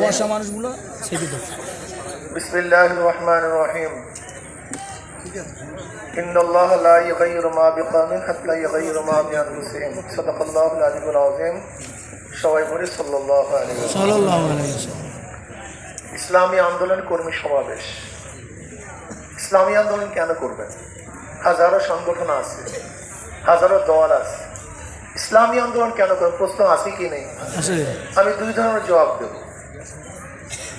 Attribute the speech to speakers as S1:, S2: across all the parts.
S1: বর্ষা মানুষগুলো সেটি তো
S2: بسم الله الرحمن الرحيم إن الله لا يغير ما بقوم حتى يغير ما بأنفسهم صدق الله العلي العظيم সবাই বলি সাল্লাল্লাহু আলাইহি ওয়াসাল্লাম।
S1: সাল্লাহ আলাইসাল্লাম
S2: ইসলামী আন্দোলন কর্মী সমাবেশ ইসলামী আন্দোলন কেন করবেন হাজারো সংগঠন আছে হাজারো দল আছে ইসলামী আন্দোলন কেন করবেন প্রশ্ন আছে কি নেই? আমি দুই ধরনের জবাব দেব।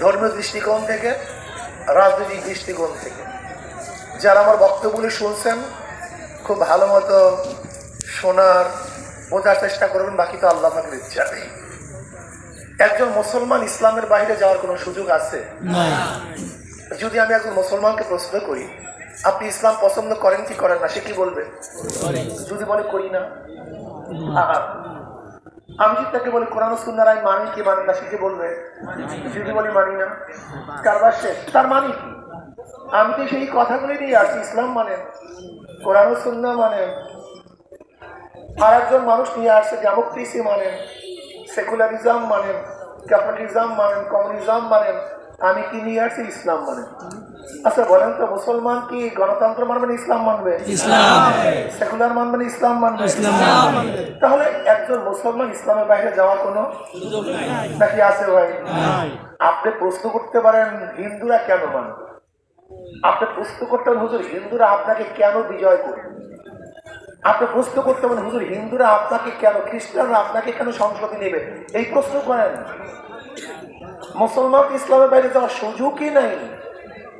S2: ধর্মীয় দৃষ্টিকোণ থেকে রাজনৈতিক দৃষ্টিকোণ থেকে। যারা আমার বক্তব্যগুলি শুনছেন খুব ভালো মতো শোনার বোঝার চেষ্টা করবেন বাকি তো আল্লাহ পাকের ইচ্ছা নেই। একজন মুসলমান ইসলামের বাইরে যাওয়ার কোনো সুযোগ আছে? যদি আমি একজন মুসলমানকে প্রশ্ন করি আপনি ইসলাম পছন্দ করেন কি করেন না, সে কি বলবে? যদি বলে করি না। আমি যদি তাকে বলি, কোরআন সুন্নার আমি মানি কি মানি না? সে কি বলবে? যদি বলি, মানি না। কারবার শেষ। তার মানে কি? আমি তো সেই কথাগুলি নিয়ে আসছি, ইসলাম মানে কোরআন সুন্না মানে আর একজন মানুষ নিয়ে আসছে ডেমোক্রেসি মানেন সেকুলারিজম মানেন ক্যাপিটালিজম মানেন কমিউনিজম মানেন। আমি কি নিয়ে আসছি, ইসলাম মানে আচ্ছা বলেন তো মুসলমান কি গণতন্ত্র মানবে না ইসলাম মানবে?
S1: ইসলাম।
S2: সেকুলার মানবে না ইসলাম মানবে?
S1: ইসলাম
S2: তাহলে একজন মুসলমান ইসলামের বাইরে যাওয়ার কোনো নাকি আছে ভাই? আপনি প্রশ্ন করতে পারেন হিন্দুরা কেন মানবে? আপনি প্রশ্ন করতে পারেন হুজুর হিন্দুরা আপনাকে কেন বিজয় করবে? আপনি প্রশ্ন করতে পারেন হুজুর হিন্দুরা আপনাকে কেন খ্রিস্টানরা আপনাকে কেন সংসদে নেবে? এই প্রশ্ন করেন। মুসলমান ইসলামের বাইরে যাওয়ার সুযোগই নাই?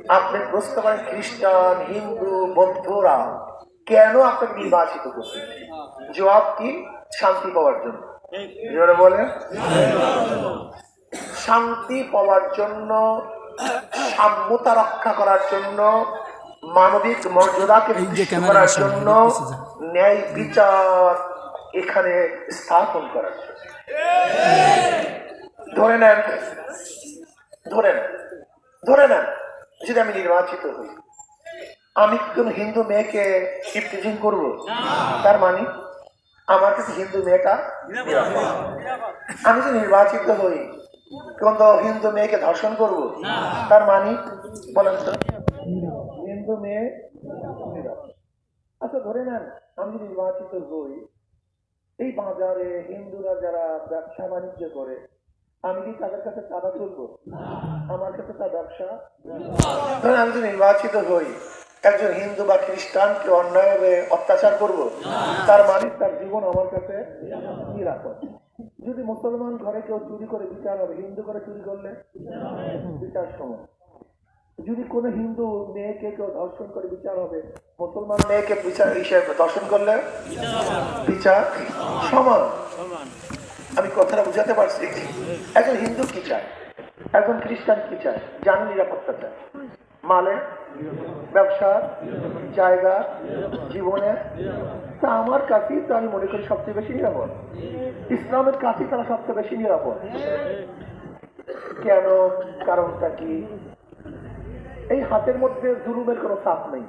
S2: আপনি প্রশ্ন করেন খ্রিস্টান হিন্দু বৌদ্ধরা কেন আপনাকে নির্বাচিত করছে? জবাব কি? শান্তি পাওয়ার জন্য। বলে শান্তি পাওয়ার জন্য সাম্যতা রক্ষা করার জন্য মানবিক মর্যাদাকে করার জন্য ন্যায় বিচার এখানে স্থাপন করার জন্য। ধরে নেন ধরে নেন ধরে নেন। যদি আমি নির্বাচিত হই। আমি কি কোনো হিন্দু মেয়েকে ইফতিজিং করব? তার মানে? আমার কাছে হিন্দু মেয়েটা আমি যদি নির্বাচিত হই কোন হিন্দু মেয়েকে ধর্ষণ করব? তার মানে? বলেন তো। হিন্দু মেয়ে। আচ্ছা ধরে নেন আমি নির্বাচিত হই এই বাজারে হিন্দুরা যারা ব্যবসা বাণিজ্য করে আমি কি তাদের কাছে চাঁদা তুলবো? আমার কাছে তার ব্যবসা আমি যদি নির্বাচিত হই। একজন হিন্দু বা খ্রিস্টান খ্রিস্টানকে অন্যায়ভাবে অত্যাচার করব? তার মানে তার জীবন আমার কাছে নিরাপদ। যদি মুসলমান ঘরে কেউ চুরি করে বিচার হবে, হিন্দু করে চুরি করলে? বিচার সময়। যদি কোনো হিন্দু মেয়েকে কেউ ধর্ষণ করে বিচার হবে, মুসলমান মেয়েকে বিচার হিসেবে ধর্ষণ করলে? বিচার সমান আমি কথাটা বুঝাতে পারছি। একজন হিন্দু কি চায়? একজন খ্রিস্টান কি চায়? জানি নিরাপত্তা চায় মালে, ব্যবসা, জায়গা, জীবনে। তা আমার কাছেই তো আমি মনে করি সবচেয়ে বেশি নিরাপদ। ইসলামের কাছেই তারা সবচেয়ে বেশি নিরাপদ। কেন? কারণটা কি? এই হাতের মধ্যে জুলুমের কোনো চাপ নেই।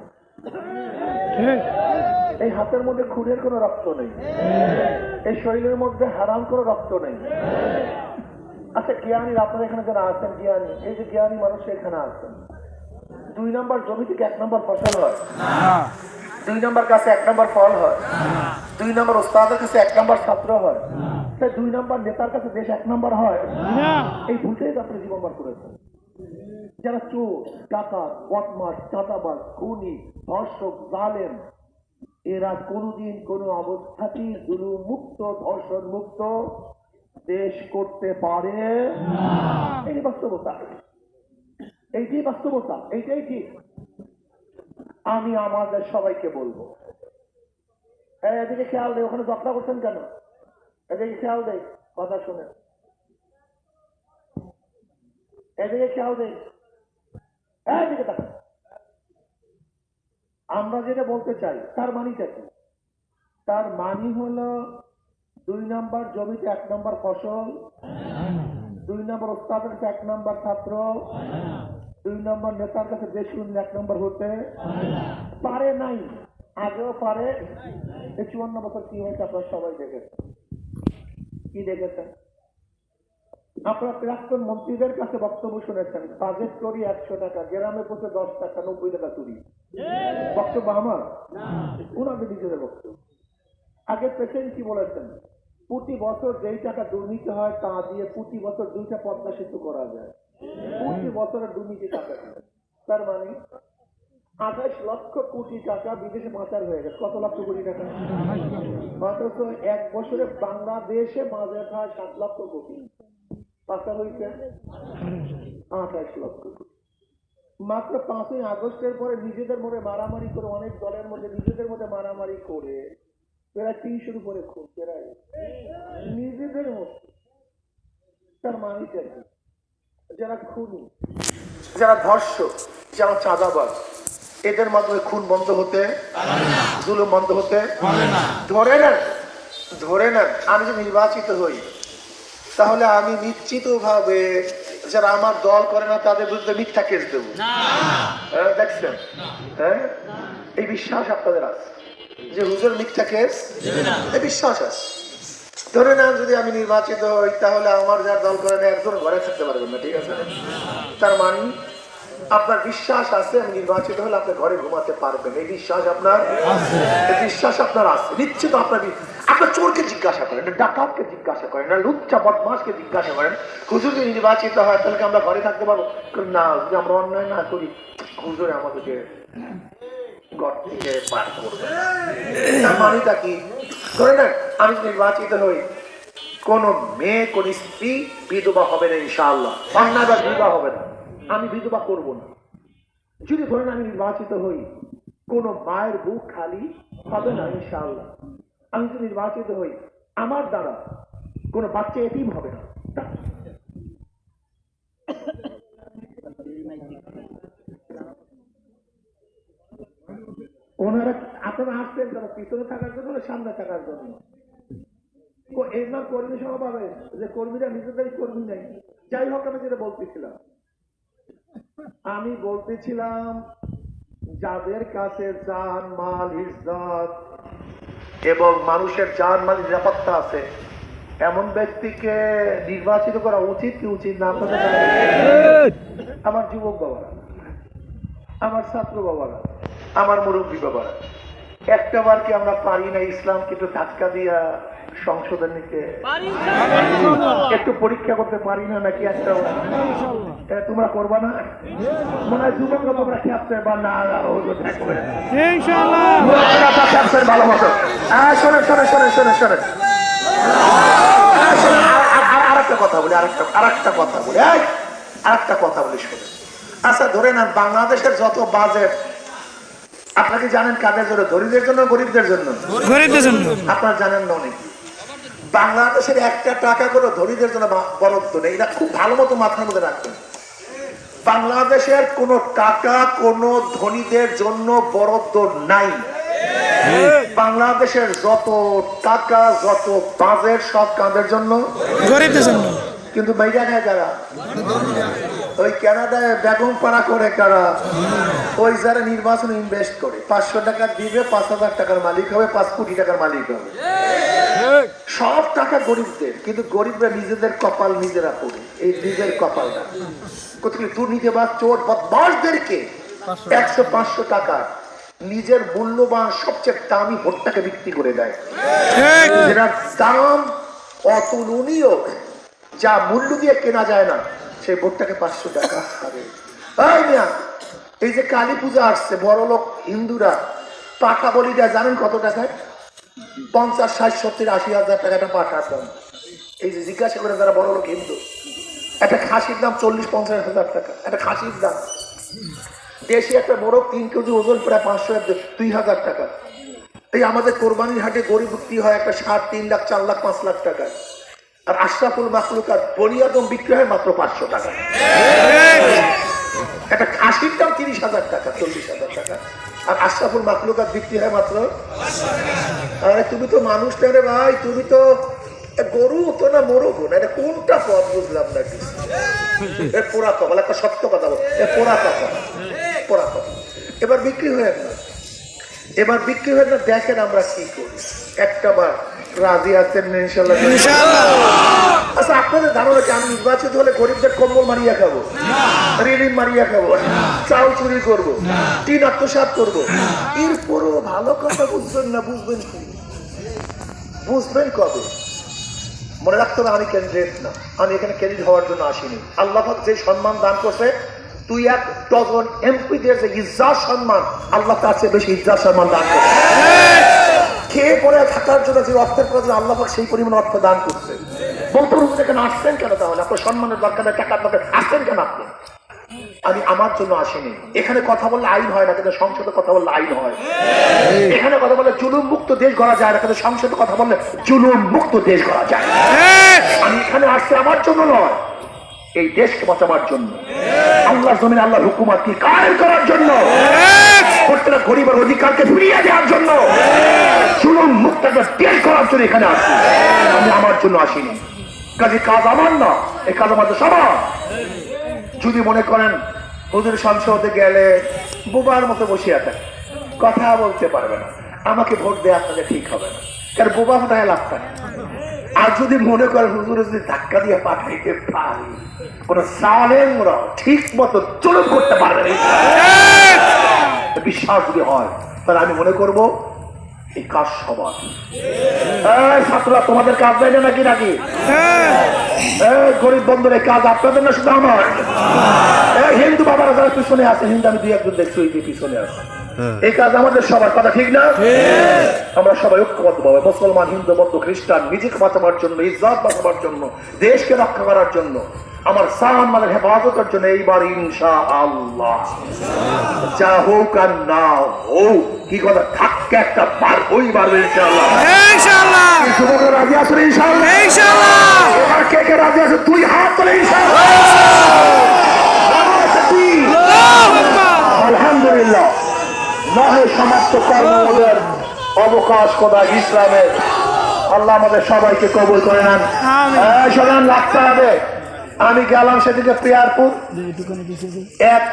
S2: এই হাতের মধ্যে খুনের কোনো রক্ত নেই। এই শরীরের মধ্যে হারাম কোনো রক্ত নেই। আচ্ছা জ্ঞানী আপনারা এখানে যারা আছেন জ্ঞানী এই যে জ্ঞানী মানুষ এখানে আছেন, দুই নম্বর জমি থেকে এক নম্বর ফসল হয়? দুই নম্বর কাছে এক নম্বর ফল হয়? দুই নম্বর ওস্তাদের কাছে এক নম্বর ছাত্র হয়? দুই নম্বর নেতার কাছে দেশ এক নম্বর হয়? এই ভুলটাই আপনি জীবনবার করেছেন। যারা চোর ডাকাত বদমাস চাঁদাবাজ খুনি ধর্ষক জালেম এরা কোনোদিন কোনো অবস্থাতেই জুলুম মুক্ত ধর্ষণ মুক্ত দেশ করতে পারে এই বাস্তবতা। এইটি বাস্তবতা এইটাই ঠিক। আমি আমাদের সবাইকে বলব। এদিকে খেয়াল দেয় ওখানে যাত্রা করছেন কেন? এদিকে খেয়াল দেয় কথা শুনে এদিকে খেয়াল দেয় তাকান আমরা যেটা বলতে চাই, তার মানিটা কি? তার মানি হলো দুই নাম্বার জমিতে এক নাম্বার ফসল, দুই নাম্বার কাছে এক নাম্বার ছাত্র, দুই নম্বর নেতার কাছে দেশ এক নম্বর হতে পারে নাই। আগেও পারে। চুয়ান্ন বছর কি হয়েছে আপনার সবাই দেখেছেন। কি দেখেছেন? আপনারা প্রাক্তন মন্ত্রীদের কাছে বক্তব্য শুনেছেন বাজেট করি একশো টাকা গ্রামে পৌঁছে দশ টাকা নব্বই টাকা চুরি। বক্তব্য আমার? ওনাদের নিজেদের বক্তব্য। আগে প্রেসিডেন্ট কি বলেছেন? প্রতি বছর যেই টাকা দুর্নীতি হয় তা দিয়ে প্রতি বছর দুইটা পদ্মা সেতু করা যায়। প্রতি বছরের দুর্নীতি টাকা। তার মানে আঠাশ লক্ষ কোটি টাকা বিদেশে পাচার হয়ে গেছে। কত লক্ষ কোটি টাকা? মাত্র এক বছরে বাংলাদেশে মাঝে হয় সাত লক্ষ কোটি। পাচার হয়েছে? আঠাশ লক্ষ। মাত্র পাঁচই আগস্টের পরে নিজেদের মধ্যে মারামারি করে অনেক দলের মধ্যে নিজেদের মধ্যে মারামারি করে প্রায় তিনশোর উপরে খুব প্রায়। নিজেদের মধ্যে। তার মানিটা কি? যারা খুনি যারা ধর্ষক যারা চাঁদাবাজ এদের মাধ্যমে খুন বন্ধ হতে জুলুম বন্ধ হতে ধরে নেন ধরে নেন আমি যে নির্বাচিত হই তাহলে আমি নিশ্চিত ভাবে যারা আমার দল করে না তাদের বিরুদ্ধে মিথ্যা কেস দেব। দেখছেন? হ্যাঁ এই বিশ্বাস আপনাদের আছে? যে হুজুর মিথ্যা কেস এই বিশ্বাস আছে? ধরে না যদি আমি নির্বাচিত হই তাহলে আমার যার দল করে না একজন ঘরে থাকতে পারবেন না ঠিক আছে? তার মানে আপনার বিশ্বাস আছে? আমি নির্বাচিত হলে আপনি ঘরে ঘুমাতে পারবেন। এই বিশ্বাস আপনার বিশ্বাস আপনার আছে। নিশ্চিত আপনার আপনার চোরকে জিজ্ঞাসা করেন ডাকাতকে জিজ্ঞাসা করেন, না লুচ্চা বদমাসকে জিজ্ঞাসা করেন, হুজুর, যদি নির্বাচিত হয়, তাহলে কি আমরা ঘরে থাকতে পারব? না, যদি আমরা অন্যায় না করি, হুজুরে আমাদেরকে কোন মেয়ে, কোন স্ত্রী বিধবা হবে না ইনশাআল্লাহ। বিধবা হবে না। বিধবা করব না। যদি ধরেন আমি নির্বাচিত হই, কোন মায়ের বুক খালি হবে না, ইনশাআল্লাহ। আমি যদি নির্বাচিত হই, আমার দ্বারা কোন বাচ্চা এটিম হবে না। ওনারা আপনারা আসছেন কেন পিছনে থাকার জন্য না, সামনে থাকার জন্য? এর নাম কর্মী সমাবে যে কর্মীরা নিজেদের কর্মী নাই। যাই হোক আমি যেটা বলতেছিলাম আমি বলতেছিলাম যাদের কাছে জান মাল ইজ্জত এবং মানুষের জান মাল নিরাপত্তা আছে এমন ব্যক্তিকে নির্বাচিত করা উচিত কি উচিত না? আমার যুবক বাবারা আমার ছাত্র বাবারা আমার মুরব্বী বাবারা একটা বার কি আমরা পারি না ইসলামকে একটু ধাক্কা দিয়া সংশোধন নিতে? একটু পরীক্ষা করতে পারি না নাকি একটা? তোমরা করবা না? মনে হয় যুবকরা তোমরা ক্যাপ্টেন বা না ক্যাপ্টেন ভালো মতো। আহ, শোনেন শোনেন শোনেন শোনেন শোনেন। আহ, শোনেন, আর- আর- আর- আরেকটা কথা বলি আরেকটা আরেকটা কথা বলি আরেকটা কথা বলি শোনেন। আচ্ছা ধরে নেন বাংলাদেশের যত বাজেট আপনাকে জানেন কাদের জন্য? ধনীদের জন্য গরিবদের জন্য?
S1: গরিবদের জন্য।
S2: আপনারা জানেন না অনেক। বাংলাদেশের একটা টাকা করে ধনীদের জন্য বরাদ্দ নেই। এটা খুব ভালো মতো মাথার মধ্যে রাখবেন। বাংলাদেশের কোনো টাকা কোনো ধনীদের জন্য বরাদ্দ নাই। বাংলাদেশের যত টাকা যত বাজেট সব কাদের জন্য?
S1: গরিবদের জন্য।
S2: কিন্তু বাইরে খায় কারা? ওই কানাডায় বেগম পাড়া করে কারা? ওই যারা নির্বাচনে ইনভেস্ট করে পাঁচশো টাকা দিবে পাঁচ হাজার টাকার মালিক হবে পাঁচ কোটি টাকার মালিক হবে। সব টাকা গরিবদের কিন্তু গরিবরা নিজেদের কপাল নিজেরা পড়ে এই নিজের কপালটা। কোথায় দুর্নীতিবাদ চোর বদমাসদেরকে একশো পাঁচশো টাকা নিজের মূল্যবান সবচেয়ে দামি ভোটটাকে বিক্রি করে দেয়। যেটার দাম অতুলনীয় যা মূল্য দিয়ে কেনা যায় না। সেই ভোটটাকে পাঁচশো টাকা। এই এই যে কালী পূজা আসছে, বড় লোক, হিন্দুরা পাকা বলি দেয় জানেন কত টাকায়? পঞ্চাশ, ষাট, সত্তর, আশি হাজার টাকাটা পাঠার দাম। এই যে জিজ্ঞাসা করে যারা বড় লোক, হিন্দু, একটা খাসির দাম চল্লিশ, পঞ্চাশ হাজার টাকা, একটা খাসির দাম। দেশে একটা বড় তিন কেজি ওজন প্রায় পাঁচশো, দুই হাজার টাকা। এই আমাদের কোরবানির হাটে গরিব হয় একটা ষাট, তিন লাখ, চার লাখ, পাঁচ লাখ টাকা আর আশরাফুল মাকলুকার বলিয়াদম বিক্রি হয় মাত্র পাঁচশো টাকা। একটা খাসির দাম তিরিশ হাজার টাকা, চল্লিশ হাজার টাকা। আর আশরাফুল মাকলুকার বিক্রি হয় মাত্র আরে, তুমি তো মানুষ না রে ভাই, তুমি তো গরু তো না মরু না এটা কোনটা পথ বুঝলাম না কি? পোড়া কপাল একটা সত্য কথা বল পোড়া কপাল পোড়া কপাল এবার বিক্রি হয়ে না এবার বিক্রি হয়ে দেখেন আমরা কি করি। একটা বার রাজি আছেন ইনশাল্লাহ আচ্ছা আপনাদের ধারণা কি আমি নির্বাচিত হলে গরিবদের কম্বল মারিয়া খাব? রিলিম মারিয়া খাব? চাল চুরি করব? টিন আত্মসাত করব? এরপরও ভালো কথা বুঝবেন না বুঝবেন কি? বুঝবেন কবে? মনে রাখতে হবে আমি ক্যান্ডিডেট না। আমি এখানে ক্যান্ডিডেট হওয়ার জন্য আসিনি। আল্লাহ যে সম্মান দান করছে তুই এক ডজন এমপিদের যে ইজ্জাত সম্মান, আল্লাহ তার চেয়ে বেশি ইজ্জাত সম্মান দান করছে। খেয়ে পরে থাকার জন্য যে অর্থের প্রয়োজন আল্লাহ সেই পরিমাণ অর্থ দান করছে। হুজুর এখানে আসছেন কেন তাহলে? আপনার সম্মানের দরকার নেই, টাকার দরকার আসছেন কেন আপনি? আমি আমার জন্য আসিনি। এখানে কথা বললে আইন হয় না, কিন্তু সংসদে কথা বললে আইন হয়। এখানে কথা বললে জুলুম মুক্ত দেশ গড়া যায় না, কিন্তু সংসদে কথা বললে জুলুম মুক্ত দেশ গড়া যায়। আমি এখানে আসছি আমার জন্য নয়, এই দেশকে বাঁচাবার জন্য। আল্লাহ জমিন আল্লাহর হুকুমাত কি কায়েম করার জন্য।
S1: ঠিক
S2: প্রত্যেকটা গরিবের অধিকারকে ফিরিয়ে দেওয়ার জন্য। জুলুম মুক্ত একটা দেশ করার জন্য এখানে আসি আমি আমার জন্য আসিনি। কাজে কাজ আমার না এই কাজ আমাদের সবার। যদি মনে করেন, হুজুর সংসদে গেলে বোবার মতো বসিয়া থাকে কথা বলতে পারবে না। আমাকে ভোট দেওয়া আপনাকে ঠিক হবে না। কারণ বোবা লাভ থাকে আর যদি মনে করেন হুজুর যদি ধাক্কা দিয়ে পাঠাইতে পারি কোন সালেমরা ঠিক মতো চলন করতে পারবে বিশ্বাস যদি হয় তাহলে আমি মনে করব এই কাজ সবার। ছাত্ররা তোমাদের কাজ দেয় না নাকি নাকি? গরিব বন্ধুর এই কাজ আপনাদের না শুধু আমার? হিন্দু বাবারা যারা পিছনে আছে হিন্দু আমি দুই একজন দেখছি ওই যে পিছনে আছে। এই কাজ আমাদের সবার কথা ঠিক না? আমরা সবাই ঐক্যবদ্ধ ভাবে মুসলমান হিন্দু বৌদ্ধ খ্রিস্টান নিজেকে বাঁচাবার জন্য ইজ্জত বাঁচাবার জন্য দেশকে রক্ষা করার জন্য আমার সামান মানের হেফাজতের জন্য এইবার ইনশা আল্লাহ যা হোক আর না হোক কি কথা? থাককে একটা বার হই পারবে ইনশাআল্লাহ।
S1: ইনশাআল্লাহ।
S2: যুবকরা রাজি আছেন ইনশাআল্লাহ?
S1: ইনশাআল্লাহ।
S2: এবার কে কে রাজি আছে? তুই হাত তোলে ইনশাআল্লাহ। আলহামদুলিল্লাহ। নহে সমস্ত কর্মগুলোর অবকাশ কোদা ইসলামের। আল্লাহ আমাদের সবাইকে কবুল করে নেন। এই লাগতে হবে। আমি গেলাম সেদিকে পেয়ারপুর এক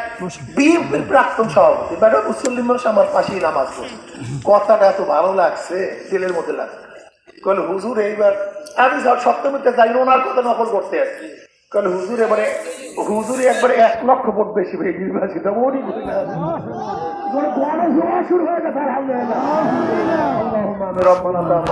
S2: বিএনপির প্রাক্তন সভাপতি ম্যাডাম মুসলিম মানুষ আমার পাশেই নামাজ পড়ে। কথাটা এত ভালো লাগছে দিলের মধ্যে লাগছে। কল হুজুর এইবার আমি সব সপ্তমীতে যাই ওনার কথা নকল করতে আসছি। কল হুজুর এবারে হুজুর একবারে এক লক্ষ ভোট বেশি পেয়ে নির্বাচিত উনি না শুরু হয়ে গেছে আলহামদুলিল্লাহ।